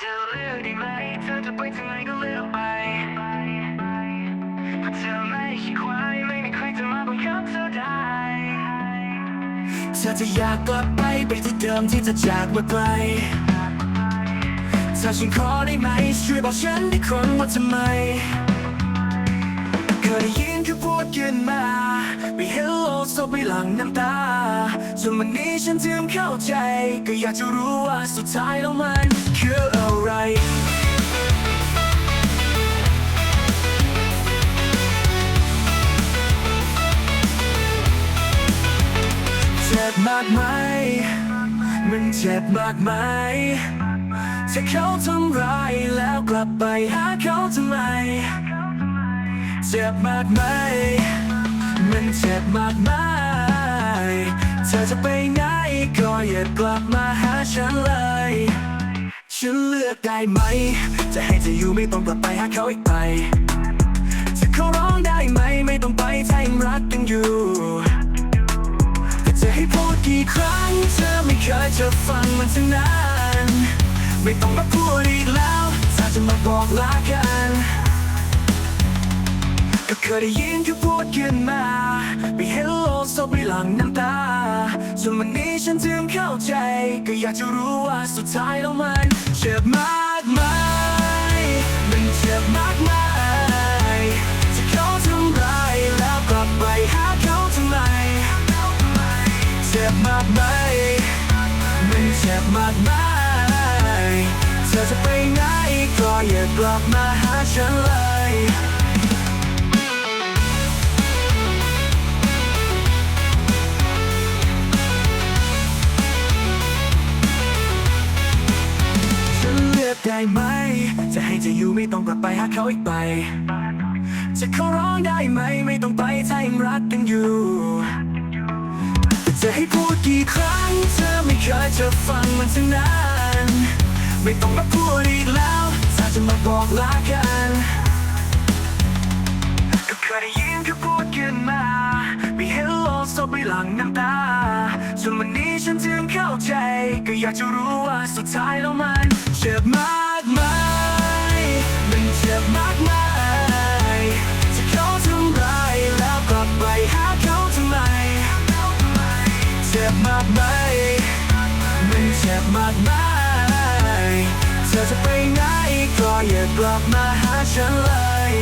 เลือกได้ไหมเธอจะไปทางไหนก็เลือกไปเพราะเธอไม่ใช่ควายไม่มีใครจะมาบังคับเธอได้ เธอจะอยากกลับไปไปที่เดิมที่จะจากมาไกลถ้าฉันขอได้ไหมช่วยบอกฉันได้คนว่าทำไมเคยได้ยินคือพูดกันมา เห็นโลกสบไปหลังน้ำตาจนวันนี้ฉันถึงเข้าใจ ก็อยากจะรู้ว่าสุดท้ายแล้วมันคืออะไรเจ็บมากไหม มันเจ็บมากไหมถ้าเขาทำร้ายแล้วกลับไปหาเขาทำไม เจ็บมากไหม มันเจ็บมากไหมเธอจะไปไหนก็อย่ากลับมาหาฉันเลย ฉันเลือกได้ไหม จะให้เธออยู่ไม่ต้องกลับไปหาเขาอีกไปจะขอร้องได้ไหมไม่ต้องไปถ้ายังรักกันอยู่แต่จะให้พูดกี่ครั้ง เธอไม่เคยจะฟังมันทั้งนั้น ไม่ต้องมาพูดอีกแล้วถ้าจะมาบอกลากัน ก็เคยได้ยินเขาพูดกันมาไม่เห็นโลกสบไปหลังน้ำตาจนวันนี้ฉันถึงเข้าใจ ก็อยากจะรู้ว่าสุดท้ายแล้วมันเจ็บมากไหมมันเจ็บมากไหมที่เขาทำร้ายแล้วกลับไปหาเขาทำไมเจ็บมากไหมมันเจ็บมากไหมเธอจะไปไหนก็อย่ากลับมาหาฉันเลย ได้ไหม จะให้เธออยู่ไม่ต้องกลับไปหาเขาอีกไป จะขอร้องได้ไหม ไม่ต้องไปถ้ายังรักกันอยู่ จะให้พูดกี่ครั้ง เธอไม่เคยจะฟังมันทั้งนั้นไม่ต้องมาพูดอีกแล้วถ้าจะมาบอกลากันก็เคยได้ยินเขาพูดกันมา ไม่เห็นโลกสบไปหลังน้ำตา จนวันนี้ฉันถึงเข้าใจ ก็อยากจะรู้ว่าสุดท้ายแล้วมันเจ็บมากไหมมันเจ็บมากไหมที่เขาทำร้ายแล้วกลับไปหาเขาทำไมเจ็บมากไหมมันเจ็บมากไหมเธอจะไปไหนก็อย่ากลับมาหาฉันเลย